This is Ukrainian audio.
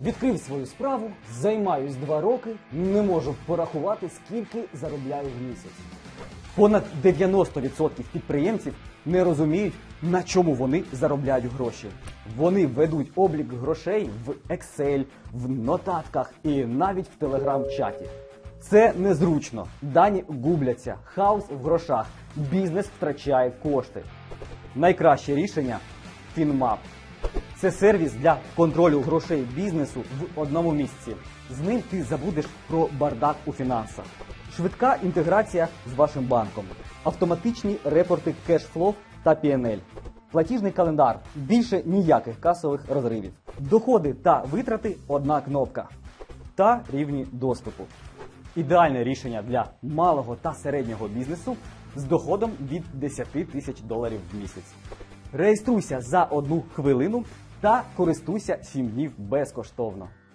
Відкрив свою справу, займаюсь два роки, не можу порахувати, скільки заробляю в місяць. Понад 90% підприємців не розуміють, на чому вони заробляють гроші. Вони ведуть облік грошей в Excel, в нотатках і навіть в телеграм-чаті. Це незручно. Дані губляться, хаос в грошах, бізнес втрачає кошти. Найкраще рішення FinMap. Це сервіс для контролю грошей бізнесу в одному місці. З ним ти забудеш про бардак у фінансах. Швидка інтеграція з вашим банком, автоматичні репорти кешфлов та PNL, платіжний календар, більше ніяких касових розривів, доходи та витрати одна кнопка та рівні доступу. Ідеальне рішення для малого та середнього бізнесу з доходом від 10 тисяч доларів в місяць. Реєструйся за одну хвилину та користуйся 7 днів безкоштовно.